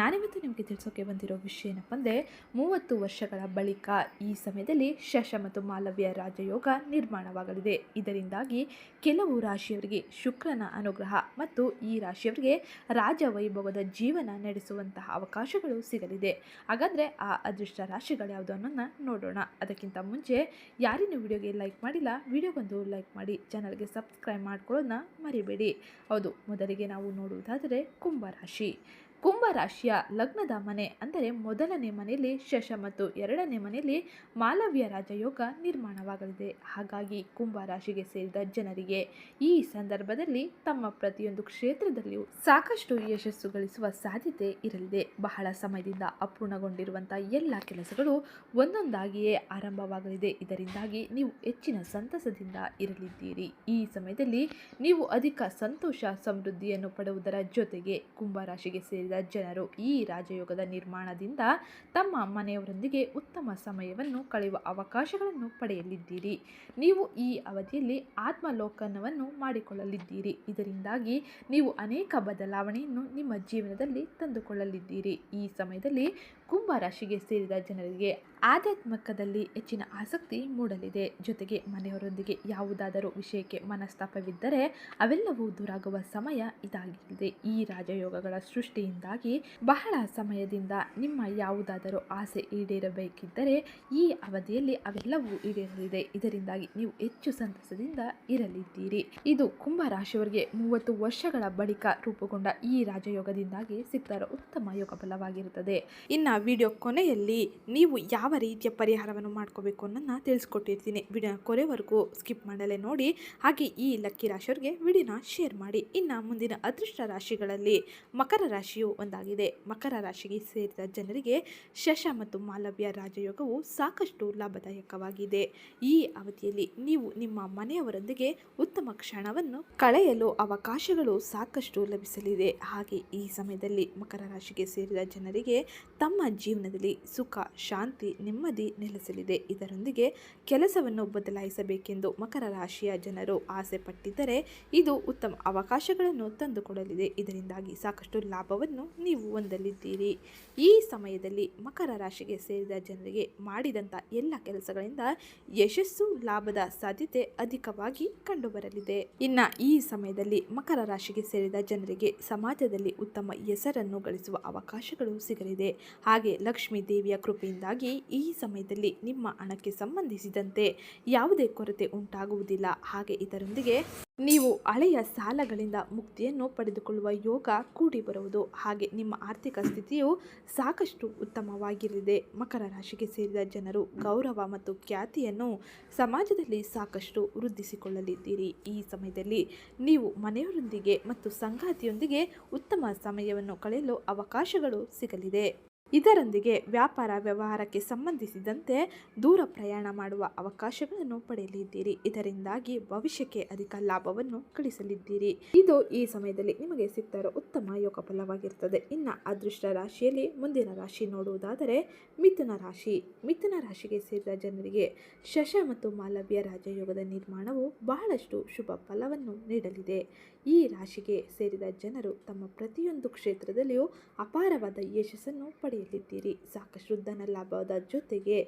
ನಾನಿವತ್ತು ನಿಮಗೆ ತಿಳಿಸೋಕೆ ಬಂದಿರೋ ವಿಷಯ ಏನಪ್ಪ ಅಂದರೆ ಮೂವತ್ತು ವರ್ಷಗಳ ಬಳಿಕ ಈ ಸಮಯದಲ್ಲಿ ಶಶ ಮತ್ತು ಮಾಲವ್ಯ ರಾಜಯೋಗ ನಿರ್ಮಾಣವಾಗಲಿದೆ. ಇದರಿಂದಾಗಿ ಕೆಲವು ರಾಶಿಯವರಿಗೆ ಶುಕ್ರನ ಅನುಗ್ರಹ ಮತ್ತು ಈ ರಾಶಿಯವರಿಗೆ ರಾಜ ವೈಭವದ ಜೀವನ ನಡೆಸುವಂತಹ ಅವಕಾಶಗಳು ಸಿಗಲಿದೆ. ಹಾಗಾದರೆ ಆ ಅದೃಷ್ಟ ರಾಶಿಗಳು ಯಾವುದು ಅನ್ನೋದನ್ನ ನೋಡೋಣ. ಅದಕ್ಕಿಂತ ಮುಂಚೆ ಯಾರಿನ ವಿಡಿಯೋಗೆ ಲೈಕ್ ಮಾಡಿಲ್ಲ, ವಿಡಿಯೋಗೊಂದು ಲೈಕ್ ಮಾಡಿ, ಚಾನಲ್ಗೆ ಸಬ್ಸ್ಕ್ರೈಬ್ ಮಾಡ್ಕೊಳ್ಳೋದನ್ನ ಮರಿಬೇಡಿ. ಹೌದು, ಮೊದಲಿಗೆ ನಾವು ನೋಡುವುದಾದರೆ ಕುಂಭರಾಶಿ ಕುಂಭರಾಶಿಯ ಲಗ್ನದ ಮನೆ ಅಂದರೆ ಮೊದಲನೇ ಮನೆಯಲ್ಲಿ ಶಶ ಮತ್ತು ಎರಡನೇ ಮನೆಯಲ್ಲಿ ಮಾಲವ್ಯ ರಾಜಯೋಗ ನಿರ್ಮಾಣವಾಗಲಿದೆ. ಹಾಗಾಗಿ ಕುಂಭರಾಶಿಗೆ ಸೇರಿದ ಜನರಿಗೆ ಈ ಸಂದರ್ಭದಲ್ಲಿ ತಮ್ಮ ಪ್ರತಿಯೊಂದು ಕ್ಷೇತ್ರದಲ್ಲಿಯೂ ಸಾಕಷ್ಟು ಯಶಸ್ಸು ಗಳಿಸುವ ಸಾಧ್ಯತೆ ಇರಲಿದೆ. ಬಹಳ ಸಮಯದಿಂದ ಅಪೂರ್ಣಗೊಂಡಿರುವಂಥ ಎಲ್ಲ ಕೆಲಸಗಳು ಒಂದೊಂದಾಗಿಯೇ ಆರಂಭವಾಗಲಿದೆ. ಇದರಿಂದಾಗಿ ನೀವು ಹೆಚ್ಚಿನ ಸಂತಸದಿಂದ ಇರಲಿದ್ದೀರಿ. ಈ ಸಮಯದಲ್ಲಿ ನೀವು ಅಧಿಕ ಸಂತೋಷ ಸಮೃದ್ಧಿಯನ್ನು ಪಡುವುದರ ಜೊತೆಗೆ ಕುಂಭರಾಶಿಗೆ ಸೇರಿದ ಜನರು ಈ ರಾಜಯೋಗದ ನಿರ್ಮಾಣದಿಂದ ತಮ್ಮ ಮನೆಯವರೊಂದಿಗೆ ಉತ್ತಮ ಸಮಯವನ್ನು ಕಳೆಯುವ ಅವಕಾಶಗಳನ್ನು ಪಡೆಯಲಿದ್ದೀರಿ. ನೀವು ಈ ಅವಧಿಯಲ್ಲಿ ಆತ್ಮಲೋಕನವನ್ನು ಮಾಡಿಕೊಳ್ಳಲಿದ್ದೀರಿ. ಇದರಿಂದಾಗಿ ನೀವು ಅನೇಕ ಬದಲಾವಣೆಯನ್ನು ನಿಮ್ಮ ಜೀವನದಲ್ಲಿ ತಂದುಕೊಳ್ಳಲಿದ್ದೀರಿ. ಈ ಸಮಯದಲ್ಲಿ ಕುಂಭರಾಶಿಗೆ ಸೇರಿದ ಜನರಿಗೆ ಆಧ್ಯಾತ್ಮಕದಲ್ಲಿ ಹೆಚ್ಚಿನ ಆಸಕ್ತಿ ಮೂಡಲಿದೆ. ಜೊತೆಗೆ ಮನೆಯವರೊಂದಿಗೆ ಯಾವುದಾದರೂ ವಿಷಯಕ್ಕೆ ಮನಸ್ತಾಪವಿದ್ದರೆ ಅವೆಲ್ಲವೂ ದೂರಾಗುವ ಸಮಯ ಇದಾಗಿದೆ ಈ ರಾಜಯೋಗಗಳ ಸೃಷ್ಟಿಯಿಂದಾಗಿ ಬಹಳ ಸಮಯದಿಂದ ನಿಮ್ಮ ಯಾವುದಾದರೂ ಆಸೆ ಈಡೇರಬೇಕಿದ್ದರೆ ಈ ಅವಧಿಯಲ್ಲಿ ಅವೆಲ್ಲವೂ ಈಡೇರಲಿದೆ. ಇದರಿಂದಾಗಿ ನೀವು ಹೆಚ್ಚು ಸಂತಸದಿಂದ ಇರಲಿದ್ದೀರಿ. ಇದು ಕುಂಭ ರಾಶಿಯವರಿಗೆ ಮೂವತ್ತು ವರ್ಷಗಳ ಬಳಿಕ ರೂಪುಗೊಂಡ ಈ ರಾಜಯೋಗದಿಂದಾಗಿ ಸಿಕ್ತಾರ ಉತ್ತಮ ಯೋಗ ಫಲವಾಗಿರುತ್ತದೆ. ಇನ್ನು ವಿಡಿಯೋ ಕೊನೆಯಲ್ಲಿ ನೀವು ಯಾವ ರೀತಿಯ ಪರಿಹಾರವನ್ನು ಮಾಡ್ಕೋಬೇಕು ಅನ್ನೋದನ್ನ ತಿಳಿಸ್ಕೊಟ್ಟಿರ್ತೀನಿ. ವಿಡಿಯೋ ಕೊನೆವರೆಗೂ ಸ್ಕಿಪ್ ಮಾಡಲೇ ನೋಡಿ. ಹಾಗೆ ಈ ಲಕ್ಕಿ ರಾಶಿಯವರಿಗೆ ವಿಡಿಯೋನ ಶೇರ್ ಮಾಡಿ. ಇನ್ನು ಮುಂದಿನ ಅದೃಷ್ಟ ರಾಶಿಗಳಲ್ಲಿ ಮಕರ ರಾಶಿಯು ಒಂದಾಗಿದೆ. ಮಕರ ರಾಶಿಗೆ ಸೇರಿದ ಜನರಿಗೆ ಶಶ ಮತ್ತು ಮಾಲವ್ಯ ರಾಜಯೋಗವು ಸಾಕಷ್ಟು ಲಾಭದಾಯಕವಾಗಿದೆ. ಈ ಅವಧಿಯಲ್ಲಿ ನೀವು ನಿಮ್ಮ ಮನೆಯವರೊಂದಿಗೆ ಉತ್ತಮ ಕ್ಷಣವನ್ನು ಕಳೆಯಲು ಅವಕಾಶಗಳು ಸಾಕಷ್ಟು ಲಭಿಸಲಿದೆ. ಹಾಗೆ ಈ ಸಮಯದಲ್ಲಿ ಮಕರ ರಾಶಿಗೆ ಸೇರಿದ ಜನರಿಗೆ ತಮ್ಮ ಜೀವನದಲ್ಲಿ ಸುಖ, ಶಾಂತಿ, ನೆಮ್ಮದಿ ನೆಲೆಸಲಿದೆ. ಇದರೊಂದಿಗೆ ಕೆಲಸವನ್ನು ಬದಲಾಯಿಸಬೇಕೆಂದು ಮಕರ ರಾಶಿಯ ಜನರು ಆಸೆ ಪಟ್ಟಿದ್ದರೆ ಇದು ಉತ್ತಮ ಅವಕಾಶಗಳನ್ನು ತಂದುಕೊಡಲಿದೆ. ಇದರಿಂದಾಗಿ ಸಾಕಷ್ಟು ಲಾಭವನ್ನು ನೀವು ಒಂದಲ್ಲಿದ್ದೀರಿ ಈ ಸಮಯದಲ್ಲಿ ಮಕರ ರಾಶಿಗೆ ಸೇರಿದ ಜನರಿಗೆ ಮಾಡಿದಂಥ ಎಲ್ಲ ಕೆಲಸಗಳಿಂದ ಯಶಸ್ಸು, ಲಾಭದ ಸಾಧ್ಯತೆ ಅಧಿಕವಾಗಿ ಕಂಡುಬರಲಿದೆ. ಇನ್ನ ಈ ಸಮಯದಲ್ಲಿ ಮಕರ ರಾಶಿಗೆ ಸೇರಿದ ಜನರಿಗೆ ಸಮಾಜದಲ್ಲಿ ಉತ್ತಮ ಹೆಸರನ್ನು ಗಳಿಸುವ ಅವಕಾಶಗಳು ಸಿಗಲಿದೆ. ಹಾಗೆ ಲಕ್ಷ್ಮೀ ದೇವಿಯ ಕೃಪೆಯಿಂದಾಗಿ ಈ ಸಮಯದಲ್ಲಿ ನಿಮ್ಮ ಹಣಕ್ಕೆ ಸಂಬಂಧಿಸಿದಂತೆ ಯಾವುದೇ ಕೊರತೆ ಉಂಟಾಗುವುದಿಲ್ಲ. ಹಾಗೆ ಇದರೊಂದಿಗೆ ನೀವು ಹಳೆಯ ಸಾಲಗಳಿಂದ ಮುಕ್ತಿಯನ್ನು ಪಡೆದುಕೊಳ್ಳುವ ಯೋಗ ಕೂಡಿ ಬರುವುದು. ಹಾಗೆ ನಿಮ್ಮ ಆರ್ಥಿಕ ಸ್ಥಿತಿಯು ಸಾಕಷ್ಟು ಉತ್ತಮವಾಗಿರಲಿದೆ. ಮಕರ ರಾಶಿಗೆ ಸೇರಿದ ಜನರು ಗೌರವ ಮತ್ತು ಖ್ಯಾತಿಯನ್ನು ಸಮಾಜದಲ್ಲಿ ಸಾಕಷ್ಟು ವೃದ್ಧಿಸಿಕೊಳ್ಳಲಿದ್ದೀರಿ. ಈ ಸಮಯದಲ್ಲಿ ನೀವು ಮನೆಯವರೊಂದಿಗೆ ಮತ್ತು ಸಂಗಾತಿಯೊಂದಿಗೆ ಉತ್ತಮ ಸಮಯವನ್ನು ಕಳೆಯಲು ಅವಕಾಶಗಳು ಸಿಗಲಿದೆ. ಇದರೊಂದಿಗೆ ವ್ಯಾಪಾರ ವ್ಯವಹಾರಕ್ಕೆ ಸಂಬಂಧಿಸಿದಂತೆ ದೂರ ಪ್ರಯಾಣ ಮಾಡುವ ಅವಕಾಶಗಳನ್ನು ಪಡೆಯಲಿದ್ದೀರಿ. ಇದರಿಂದಾಗಿ ಭವಿಷ್ಯಕ್ಕೆ ಅಧಿಕ ಲಾಭವನ್ನು ಗಳಿಸಲಿದ್ದೀರಿ. ಇದು ಈ ಸಮಯದಲ್ಲಿ ನಿಮಗೆ ಇರೋ ಉತ್ತಮ ಯೋಗ ಫಲವಾಗಿರುತ್ತದೆ ಇನ್ನು ಅದೃಷ್ಟ ರಾಶಿಯಲ್ಲಿ ಮುಂದಿನ ರಾಶಿ ನೋಡುವುದಾದರೆ ಮಿಥುನ ರಾಶಿ. ಮಿಥುನ ರಾಶಿಗೆ ಸೇರಿದ ಜನರಿಗೆ ಶಶ ಮತ್ತು ಮಾಲವ್ಯ ರಾಜಯೋಗದ ನಿರ್ಮಾಣವು ಬಹಳಷ್ಟು ಶುಭ ಫಲವನ್ನು ನೀಡಲಿದೆ. ಈ ರಾಶಿಗೆ ಸೇರಿದ ಜನರು ತಮ್ಮ ಪ್ರತಿಯೊಂದು ಕ್ಷೇತ್ರದಲ್ಲಿಯೂ ಅಪಾರವಾದ ಯಶಸ್ಸನ್ನು ಪಡೆಯಲಿದ್ದೀರಿ ಸಾಕಷ್ಟು ಧನ ಲಾಭದ ಜೊತೆಗೆ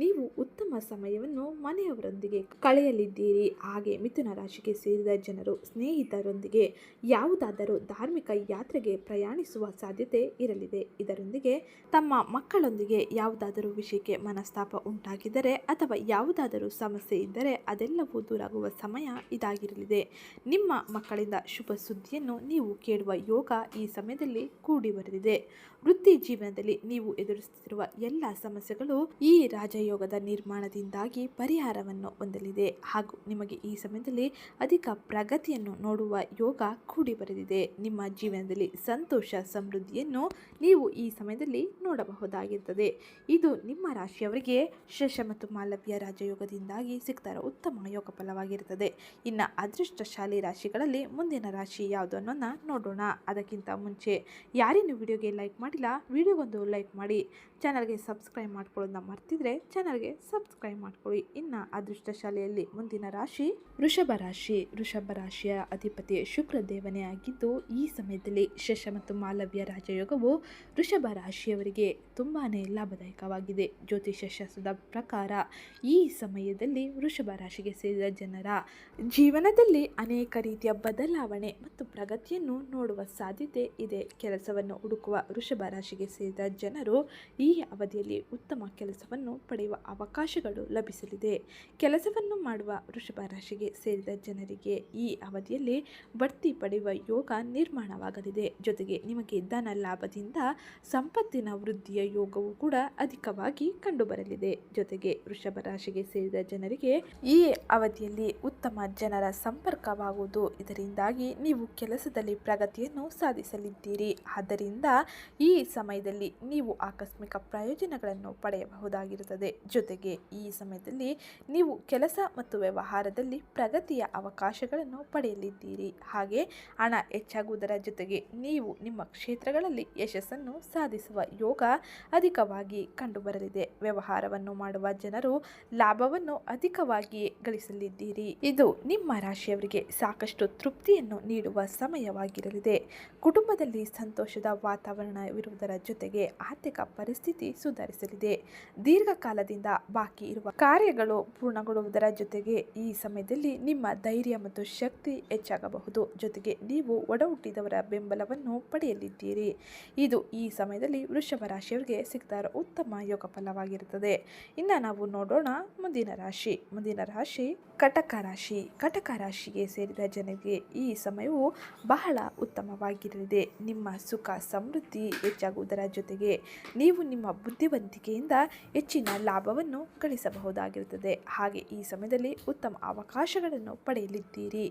ನೀವು ಉತ್ತಮ ಸಮಯವನ್ನು ಮನೆಯವರೊಂದಿಗೆ ಕಳೆಯಲಿದ್ದೀರಿ. ಹಾಗೆ ಮಿಥುನ ರಾಶಿಗೆ ಸೇರಿದ ಜನರು, ಸ್ನೇಹಿತರೊಂದಿಗೆ ಯಾವುದಾದರೂ ಧಾರ್ಮಿಕ ಯಾತ್ರೆಗೆ ಪ್ರಯಾಣಿಸುವ ಸಾಧ್ಯತೆ ಇರಲಿದೆ. ಇದರೊಂದಿಗೆ ತಮ್ಮ ಮಕ್ಕಳೊಂದಿಗೆ ಯಾವುದಾದರೂ ವಿಷಯಕ್ಕೆ ಮನಸ್ತಾಪ ಉಂಟಾಗಿದ್ದರೆ ಅಥವಾ ಯಾವುದಾದರೂ ಸಮಸ್ಯೆ ಇದ್ದರೆ ಅದೆಲ್ಲವೂ ದೂರಾಗುವ ಸಮಯ ಇದಾಗಿರಲಿದೆ. ನಿಮ್ಮ ಮಕ್ಕಳಿಂದ ಶುಭ ಸುದ್ದಿಯನ್ನು ನೀವು ಕೇಳುವ ಯೋಗ ಈ ಸಮಯದಲ್ಲಿ ಕೂಡಿ ಬರೆದಿದೆ ವೃತ್ತಿ ಜೀವನದಲ್ಲಿ ನೀವು ಎದುರಿಸುತ್ತಿರುವ ಎಲ್ಲ ಸಮಸ್ಯೆಗಳು ಈ ರಾಜಯೋಗದ ನಿರ್ಮಾಣದಿಂದಾಗಿ ಪರಿಹಾರವನ್ನು ಹೊಂದಲಿದೆ. ಹಾಗೂ ನಿಮಗೆ ಈ ಸಮಯದಲ್ಲಿ ಅಧಿಕ ಪ್ರಗತಿಯನ್ನು ನೋಡುವ ಯೋಗ ಕೂಡಿ ಬರೆದಿದೆ. ನಿಮ್ಮ ಜೀವನದಲ್ಲಿ ಸಂತೋಷ, ಸಮೃದ್ಧಿಯನ್ನು ನೀವು ಈ ಸಮಯದಲ್ಲಿ ನೋಡಬಹುದಾಗಿರುತ್ತದೆ. ಇದು ನಿಮ್ಮ ರಾಶಿಯವರಿಗೆ ಶಶ ಮತ್ತು ಮಾಲವ್ಯ ರಾಜಯೋಗದಿಂದಾಗಿ ಸಿಗ್ತಾರ ಉತ್ತಮ ಯೋಗ ಫಲವಾಗಿರುತ್ತದೆ. ಇನ್ನು ಅದೃಷ್ಟಶಾಲಿ ರಾಶಿಗಳಲ್ಲಿ ಮುಂದಿನ ರಾಶಿ ಯಾವುದು ಅನ್ನೋದನ್ನ ನೋಡೋಣ. ಅದಕ್ಕಿಂತ ಮುಂಚೆ ಯಾರೇನು ವಿಡಿಯೋಗೆ ಲೈಕ್ ಮಾಡಿಲ್ಲ, ವಿಡಿಯೋಗೊಂದು ಲೈಕ್ ಮಾಡಿ ಚಾನಲ್ಗೆ ಸಬ್ಸ್ಕ್ರೈಬ್ ಮಾಡ್ಕೊಳ್ಳೋದನ್ನ ಮರ್ತಿದ್ರೆ ಚಾನಲ್ಗೆ ಸಬ್ಸ್ಕ್ರೈಬ್ ಮಾಡ್ಕೊಳ್ಳಿ. ಇನ್ನು ಅದೃಷ್ಟಶಾಲಿಯಲ್ಲಿ ಮುಂದಿನ ರಾಶಿ ವೃಷಭ ರಾಶಿ. ವೃಷಭ ರಾಶಿಯ ಅಧಿಪತಿ ಶುಕ್ರ ದೇವನೇ ಆಗಿದ್ದು, ಈ ಸಮಯದಲ್ಲಿ ಶಶ ಮತ್ತು ಮಾಲವ್ಯ ರಾಜಯೋಗವು ವೃಷಭ ರಾಶಿಯವರಿಗೆ ತುಂಬಾ ಲಾಭದಾಯಕವಾಗಿದೆ. ಜ್ಯೋತಿಷ ಶಾಸ್ತ್ರದ ಪ್ರಕಾರ ಈ ಸಮಯದಲ್ಲಿ ವೃಷಭ ರಾಶಿಗೆ ಸೇರಿದ ಜನರ ಜೀವನದಲ್ಲಿ ಅನೇಕ ರೀತಿಯ ಬದಲಾವಣೆ ಮತ್ತು ಪ್ರಗತಿಯನ್ನು ನೋಡುವ ಸಾಧ್ಯತೆ ಇದೆ. ಕೆಲಸವನ್ನು ಹುಡುಕುವ ವೃಷಭ ರಾಶಿಗೆ ಸೇರಿದ ಜನರು ಈ ಅವಧಿಯಲ್ಲಿ ಉತ್ತಮ ಕೆಲಸವನ್ನು ಪಡೆಯುವ ಅವಕಾಶಗಳು ಲಭಿಸಲಿದೆ. ಕೆಲಸವನ್ನು ಮಾಡುವ ವೃಷಭ ರಾಶಿಗೆ ಸೇರಿದ ಜನರಿಗೆ ಈ ಅವಧಿಯಲ್ಲಿ ಬಡ್ತಿ ಪಡೆಯುವ ಯೋಗ ನಿರ್ಮಾಣವಾಗಲಿದೆ. ಜೊತೆಗೆ ನಿಮಗೆ ಧನ ಲಾಭದಿಂದ ಸಂಪತ್ತಿನ ವೃದ್ಧಿಯ ಯೋಗವು ಕೂಡ ಅಧಿಕವಾಗಿ ಕಂಡುಬರಲಿದೆ. ಜೊತೆಗೆ ವೃಷಭ ರಾಶಿಗೆ ಸೇರಿದ ಜನರಿಗೆ ಈ ಅವಧಿಯಲ್ಲಿ ಉತ್ತಮ ಜನರ ಸಂಪರ್ಕವಾಗುವುದು. ಇದರಿಂದಾಗಿ ನೀವು ಕೆಲಸದಲ್ಲಿ ಪ್ರಗತಿಯನ್ನು ಸಾಧಿಸಲಿದ್ದೀರಿ. ಆದ್ದರಿಂದ ಈ ಸಮಯದಲ್ಲಿ ನೀವು ಆಕಸ್ಮಿಕ ಪ್ರಯೋಜನಗಳನ್ನು ಪಡೆಯಬಹುದಾಗಿರುತ್ತದೆ. ಜೊತೆಗೆ ಈ ಸಮಯದಲ್ಲಿ ನೀವು ಕೆಲಸ ಮತ್ತು ವ್ಯವಹಾರದಲ್ಲಿ ಪ್ರಗತಿಯ ಅವಕಾಶಗಳನ್ನು ಪಡೆಯಲಿದ್ದೀರಿ. ಹಾಗೆ ಹಣ ಹೆಚ್ಚಾಗುವುದರ ಜೊತೆಗೆ ನೀವು ನಿಮ್ಮ ಕ್ಷೇತ್ರಗಳಲ್ಲಿ ಯಶಸ್ಸನ್ನು ಸಾಧಿಸುವ ಯೋಗ ಅಧಿಕವಾಗಿ ಕಂಡುಬರಲಿದೆ. ವ್ಯವಹಾರವನ್ನು ಮಾಡುವ ಜನರು ಲಾಭವನ್ನು ಅಧಿಕವಾಗಿ ಗಳಿಸಲಿದ್ದೀರಿ. ಇದು ನಿಮ್ಮ ರಾಶಿಯವರಿಗೆ ಸಾಕಷ್ಟು ತೃಪ್ತಿಯನ್ನು ನೀಡುವ ಸಮಯವಾಗಿರಲಿದೆ. ಕುಟುಂಬದಲ್ಲಿ ಸಂತೋಷದ ವಾತಾವರಣವಿರುವುದರ ಜೊತೆಗೆ ಆರ್ಥಿಕ ಪರಿಸ್ಥಿತಿ ಸುಧಾರಿಸಲಿದೆ. ದೀರ್ಘಕಾಲದಿಂದ ಬಾಕಿ ಇರುವ ಕಾರ್ಯಗಳು ಪೂರ್ಣಗೊಳ್ಳುವುದರ ಜೊತೆಗೆ ಈ ಸಮಯದಲ್ಲಿ ನಿಮ್ಮ ಧೈರ್ಯ ಮತ್ತು ಶಕ್ತಿ ಹೆಚ್ಚಾಗಬಹುದು. ಜೊತೆಗೆ ನೀವು ಒಡ ಹುಟ್ಟಿದವರ ಬೆಂಬಲವನ್ನು ಪಡೆಯಲಿದ್ದೀರಿ. ಇದು ಈ ಸಮಯದಲ್ಲಿ ವೃಷಭ ರಾಶಿಯವರಿಗೆ ಸಿಗ್ತಾ ಉತ್ತಮ ಯೋಗ ಫಲವಾಗಿರುತ್ತದೆ. ಇನ್ನು ನಾವು ನೋಡೋಣ ಮುಂದಿನ ರಾಶಿ. ಮುಂದಿನ ರಾಶಿ ಕಟಕ ರಾಶಿ. ಕಟಕ ರಾಶಿಗೆ ಸೇರಿದ ಜನರಿಗೆ ಈ ಸಮಯವು ಬಹಳ ಉತ್ತಮವಾಗಿರಲಿದೆ. ನಿಮ್ಮ ಸುಖ ಸಮೃದ್ಧಿ ಹೆಚ್ಚಾಗುವುದರ ಜೊತೆಗೆ ನೀವು ನಿಮ್ಮ ಬುದ್ಧಿವಂತಿಕೆಯಿಂದ ಹೆಚ್ಚಿನ ಲಾಭವನ್ನು ಗಳಿಸಬಹುದಾಗಿರುತ್ತದೆ. ಹಾಗೆ ಈ ಸಮಯದಲ್ಲಿ ಉತ್ತಮ ಅವಕಾಶಗಳನ್ನು ಪಡೆಯಲಿದ್ದೀರಿ.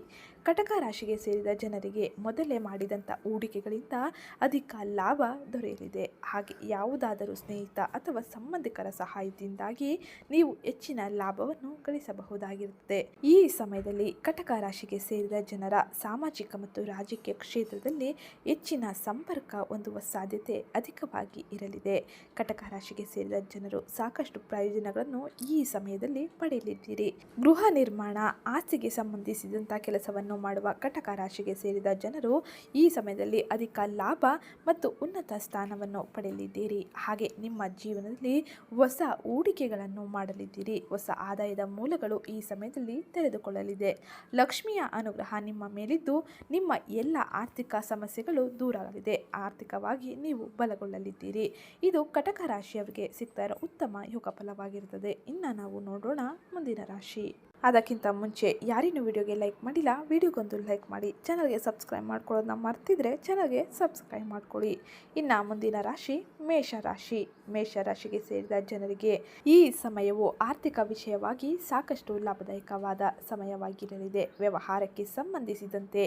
ಕಟಕ ರಾಶಿಗೆ ಸೇರಿದ ಜನರಿಗೆ ಮೊದಲೇ ಮಾಡಿದಂಥ ಹೂಡಿಕೆಗಳಿಂದ ಅಧಿಕ ಲಾಭ ದೊರೆಯಲಿದೆ. ಹಾಗೆ ಯಾವುದಾದರೂ ಸ್ನೇಹಿತ ಅಥವಾ ಸಂಬಂಧಿಕರ ಸಹಾಯದಿಂದಾಗಿ ನೀವು ಹೆಚ್ಚಿನ ಲಾಭವನ್ನು ಗಳಿಸಬಹುದಾಗಿರುತ್ತದೆ. ಈ ಸಮಯದಲ್ಲಿ ಕಟಕ ರಾಶಿಗೆ ಸೇರಿದ ಜನರ ಸಾಮಾಜಿಕ ಮತ್ತು ರಾಜಕೀಯ ಕ್ಷೇತ್ರದಲ್ಲಿ ಹೆಚ್ಚಿನ ಸಂಪರ್ಕ ಹೊಂದುವ ಸಾಧ್ಯತೆ ಅಧಿಕವಾಗಿ ಇರಲಿದೆ. ಕಟಕ ರಾಶಿಗೆ ಸೇರಿದ ಜನರು ಸಾಕಷ್ಟು ಪ್ರಯೋಜನಗಳನ್ನು ಈ ಸಮಯದಲ್ಲಿ ಪಡೆಯಲಿದ್ದೀರಿ. ಗೃಹ ನಿರ್ಮಾಣ, ಆಸ್ತಿಗೆ ಸಂಬಂಧಿಸಿದಂಥ ಕೆಲಸವನ್ನು ಮಾಡುವ ಕಟಕ ರಾಶಿಗೆ ಸೇರಿದ ಜನರು ಈ ಸಮಯದಲ್ಲಿ ಅಧಿಕ ಲಾಭ ಮತ್ತು ಉನ್ನತ ಸ್ಥಾನವನ್ನು ಪಡೆಯಲಿದ್ದೀರಿ. ಹಾಗೆ ನಿಮ್ಮ ಜೀವನದಲ್ಲಿ ಹೊಸ ಹೂಡಿಕೆಗಳನ್ನು ಮಾಡಲಿದ್ದೀರಿ. ಹೊಸ ಆದಾಯದ ಮೂಲಗಳು ಈ ಸಮಯದಲ್ಲಿ ತೆರೆದುಕೊಳ್ಳಲಿದೆ. ಲಕ್ಷ್ಮಿಯ ಅನುಗ್ರಹ ನಿಮ್ಮ ಮೇಲಿದ್ದು ನಿಮ್ಮ ಎಲ್ಲ ಆರ್ಥಿಕ ಸಮಸ್ಯೆಗಳು ದೂರಾಗಲಿದೆ ಆರ್ಥಿಕವಾಗಿ ನೀವು ಬಲಗೊಳ್ಳಲಿದ್ದೀರಿ. ಇದು ಕಟಕ ರಾಶಿಯವರಿಗೆ ಸಿಗ್ತಾ ಇರೋ ಉತ್ತಮ ಯೋಗ ಫಲವಾಗಿರುತ್ತದೆ ಇನ್ನು ನಾವು ನೋಡೋಣ ಮುಂದಿನ ರಾಶಿ. ಅದಕ್ಕಿಂತ ಮುಂಚೆ ಯಾರಿನೂ ವಿಡಿಯೋಗೆ ಲೈಕ್ ಮಾಡಿಲ್ಲ, ವಿಡಿಯೋಗೊಂದು ಲೈಕ್ ಮಾಡಿ, ಚಾನಲ್ಗೆ ಸಬ್ಸ್ಕ್ರೈಬ್ ಮಾಡ್ಕೊಳ್ಳೋದನ್ನ ಮರ್ತಿದ್ರೆ ಚಾನಲ್ಗೆ ಸಬ್ಸ್ಕ್ರೈಬ್ ಮಾಡ್ಕೊಳ್ಳಿ. ಇನ್ನು ಮುಂದಿನ ರಾಶಿ ಮೇಷ ರಾಶಿ ಮೇಷ ರಾಶಿಗೆ ಸೇರಿದ ಜನರಿಗೆ ಈ ಸಮಯವು ಆರ್ಥಿಕ ವಿಷಯವಾಗಿ ಸಾಕಷ್ಟು ಲಾಭದಾಯಕವಾದ ಸಮಯವಾಗಿರಲಿದೆ. ವ್ಯವಹಾರಕ್ಕೆ ಸಂಬಂಧಿಸಿದಂತೆ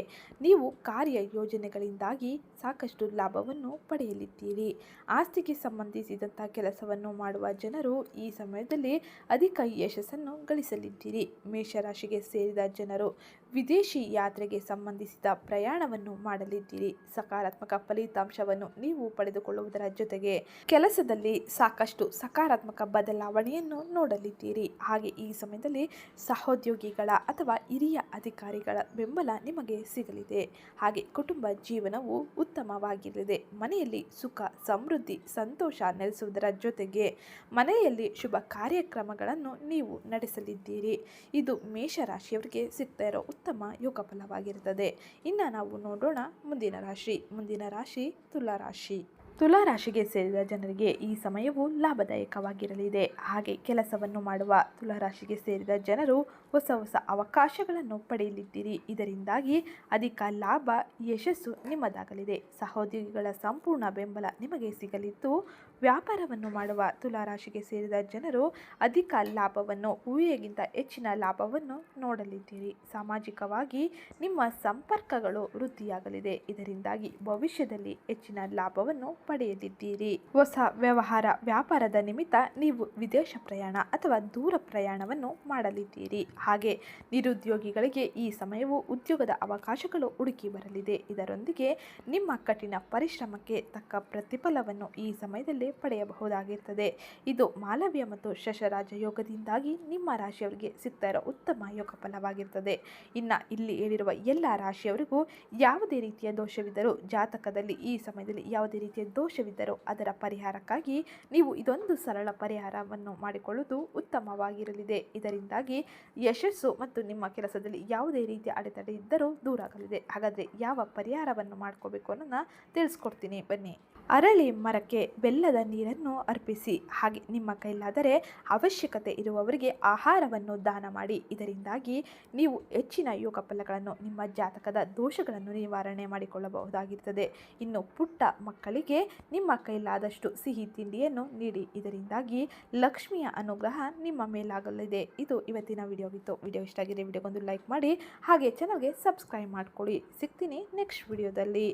ನೀವು ಕಾರ್ಯ ಯೋಜನೆಗಳಿಂದಾಗಿ ಸಾಕಷ್ಟು ಲಾಭವನ್ನು ಪಡೆಯಲಿದ್ದೀರಿ. ಆಸ್ತಿಗೆ ಸಂಬಂಧಿಸಿದಂಥ ಕೆಲಸವನ್ನು ಮಾಡುವ ಜನರು ಈ ಸಮಯದಲ್ಲಿ ಅಧಿಕ ಯಶಸ್ಸನ್ನು ಗಳಿಸಲಿದ್ದೀರಿ. ಮೇಷರಾಶಿಗೆ ಸೇರಿದ ಜನರು ವಿದೇಶಿ ಯಾತ್ರೆಗೆ ಸಂಬಂಧಿಸಿದ ಪ್ರಯಾಣವನ್ನು ಮಾಡಲಿದ್ದೀರಿ. ಸಕಾರಾತ್ಮಕ ಫಲಿತಾಂಶವನ್ನು ನೀವು ಪಡೆದುಕೊಳ್ಳುವುದರ ಜೊತೆಗೆ ಕೆಲಸದಲ್ಲಿ ಸಾಕಷ್ಟು ಸಕಾರಾತ್ಮಕ ಬದಲಾವಣೆಯನ್ನು ನೋಡಲಿದ್ದೀರಿ. ಹಾಗೆ ಈ ಸಮಯದಲ್ಲಿ ಸಹೋದ್ಯೋಗಿಗಳ ಅಥವಾ ಹಿರಿಯ ಅಧಿಕಾರಿಗಳ ಬೆಂಬಲ ನಿಮಗೆ ಸಿಗಲಿದೆ. ಹಾಗೆ ಕುಟುಂಬ ಜೀವನವು ಉತ್ತಮವಾಗಿರಲಿದೆ. ಮನೆಯಲ್ಲಿ ಸುಖ, ಸಮೃದ್ಧಿ, ಸಂತೋಷ ನೆಲೆಸುವುದರ ಜೊತೆಗೆ ಮನೆಯಲ್ಲಿ ಶುಭ ಕಾರ್ಯಕ್ರಮಗಳನ್ನು ನೀವು ನಡೆಸಲಿದ್ದೀರಿ. ಇದು ಮೇಷರಾಶಿಯವರಿಗೆ ಸಿಗ್ತಾ ಇರೋ ಉತ್ತಮ ಯೋಗ ಫಲವಾಗಿರುತ್ತದೆ ಇನ್ನು ನಾವು ನೋಡೋಣ ಮುಂದಿನ ರಾಶಿ. ಮುಂದಿನ ರಾಶಿ ತುಲಾ ರಾಶಿ. ತುಲಾ ರಾಶಿಗೆ ಸೇರಿದ ಜನರಿಗೆ ಈ ಸಮಯವು ಲಾಭದಾಯಕವಾಗಿರಲಿದೆ. ಹಾಗೆ ಕೆಲಸವನ್ನು ಮಾಡುವ ತುಲಾ ರಾಶಿಗೆ ಸೇರಿದ ಜನರು ಹೊಸ ಹೊಸ ಅವಕಾಶಗಳನ್ನು ಪಡೆಯಲಿದ್ದೀರಿ. ಇದರಿಂದಾಗಿ ಅಧಿಕ ಲಾಭ, ಯಶಸ್ಸು ನಿಮ್ಮದಾಗಲಿದೆ. ಸಹೋದ್ಯೋಗಿಗಳ ಸಂಪೂರ್ಣ ಬೆಂಬಲ ನಿಮಗೆ ಸಿಗಲಿದ್ದು, ವ್ಯಾಪಾರವನ್ನು ಮಾಡುವ ತುಲಾ ರಾಶಿಗೆ ಸೇರಿದ ಜನರು ಅಧಿಕ ಲಾಭವನ್ನು, ಊಹೆಗಿಂತ ಹೆಚ್ಚಿನ ಲಾಭವನ್ನು ನೋಡಲಿದ್ದೀರಿ. ಸಾಮಾಜಿಕವಾಗಿ ನಿಮ್ಮ ಸಂಪರ್ಕಗಳು ವೃದ್ಧಿಯಾಗಲಿದೆ. ಇದರಿಂದಾಗಿ ಭವಿಷ್ಯದಲ್ಲಿ ಹೆಚ್ಚಿನ ಲಾಭವನ್ನು ಪಡೆಯಲಿದ್ದೀರಿ ಹೊಸ ವ್ಯವಹಾರ ವ್ಯಾಪಾರದ ನಿಮಿತ್ತ ನೀವು ವಿದೇಶ ಪ್ರಯಾಣ ಅಥವಾ ದೂರ ಪ್ರಯಾಣವನ್ನು ಮಾಡಲಿದ್ದೀರಿ. ಹಾಗೆ ನಿರುದ್ಯೋಗಿಗಳಿಗೆ ಈ ಸಮಯವು ಉದ್ಯೋಗದ ಅವಕಾಶಗಳು ಹುಡುಕಿ ಬರಲಿದೆ. ಇದರೊಂದಿಗೆ ನಿಮ್ಮ ಕಠಿಣ ಪರಿಶ್ರಮಕ್ಕೆ ತಕ್ಕ ಪ್ರತಿಫಲವನ್ನು ಈ ಸಮಯದಲ್ಲಿ ಪಡೆಯಬಹುದಾಗಿರ್ತದೆ ಇದು ಮಾಲವ್ಯ ಮತ್ತು ಶಶರಾಜ ಯೋಗದಿಂದಾಗಿ ನಿಮ್ಮ ರಾಶಿಯವರಿಗೆ ಸಿಗ್ತಾ ಉತ್ತಮ ಯೋಗ ಫಲವಾಗಿರ್ತದೆ ಇನ್ನು ಇಲ್ಲಿ ಹೇಳಿರುವ ಎಲ್ಲ ರಾಶಿಯವರಿಗೂ ಯಾವುದೇ ರೀತಿಯ ದೋಷವಿದ್ದರೂ ಜಾತಕದಲ್ಲಿ ಈ ಸಮಯದಲ್ಲಿ ಯಾವುದೇ ರೀತಿಯ ದೋಷವಿದ್ದರೂ ಅದರ ಪರಿಹಾರಕ್ಕಾಗಿ ನೀವು ಇದೊಂದು ಸರಳ ಪರಿಹಾರವನ್ನು ಮಾಡಿಕೊಳ್ಳುವುದು ಉತ್ತಮವಾಗಿರಲಿದೆ. ಇದರಿಂದಾಗಿ ಯಶಸ್ಸು ಮತ್ತು ನಿಮ್ಮ ಕೆಲಸದಲ್ಲಿ ಯಾವುದೇ ರೀತಿಯ ಅಡೆತಡೆ ಇದ್ದರೂ ದೂರಾಗಲಿದೆ. ಹಾಗಾದರೆ ಯಾವ ಪರಿಹಾರವನ್ನು ಮಾಡ್ಕೋಬೇಕು ಅನ್ನೋದನ್ನ ತಿಳಿಸ್ಕೊಡ್ತೀನಿ. ಬನ್ನಿ. ಅರಳಿ ಮರಕ್ಕೆ ಬೆಲ್ಲದ ನೀರನ್ನು ಅರ್ಪಿಸಿ. ಹಾಗೆ ನಿಮ್ಮ ಕೈಲಾದರೆ ಅವಶ್ಯಕತೆ ಇರುವವರಿಗೆ ಆಹಾರವನ್ನು ದಾನ ಮಾಡಿ. ಇದರಿಂದಾಗಿ ನೀವು ಹೆಚ್ಚಿನ ಯೋಗ ಫಲಗಳನ್ನು ನಿಮ್ಮ ಜಾತಕದ ದೋಷಗಳನ್ನು ನಿವಾರಣೆ ಮಾಡಿಕೊಳ್ಳಬಹುದಾಗಿರ್ತದೆ ಇನ್ನು ಪುಟ್ಟ ಮಕ್ಕಳಿಗೆ ನಿಮ್ಮ ಕೈಲಾದಷ್ಟು ಸಿಹಿ ತಿಂಡಿಯನ್ನು ನೀಡಿ. ಇದರಿಂದಾಗಿ ಲಕ್ಷ್ಮಿಯ ಅನುಗ್ರಹ ನಿಮ್ಮ ಮೇಲಾಗಲಿದೆ. ಇದು ಇವತ್ತಿನ ವಿಡಿಯೋಗಿತ್ತು. ವಿಡಿಯೋ ಇಷ್ಟ ಆಗಿದೆ ವಿಡಿಯೋಗೊಂದು ಲೈಕ್ ಮಾಡಿ. ಹಾಗೆ ಚಾನಲ್ಗೆ ಸಬ್ಸ್ಕ್ರೈಬ್ ಮಾಡ್ಕೊಳ್ಳಿ. ಸಿಗ್ತೀನಿ ನೆಕ್ಸ್ಟ್ ವಿಡಿಯೋದಲ್ಲಿ.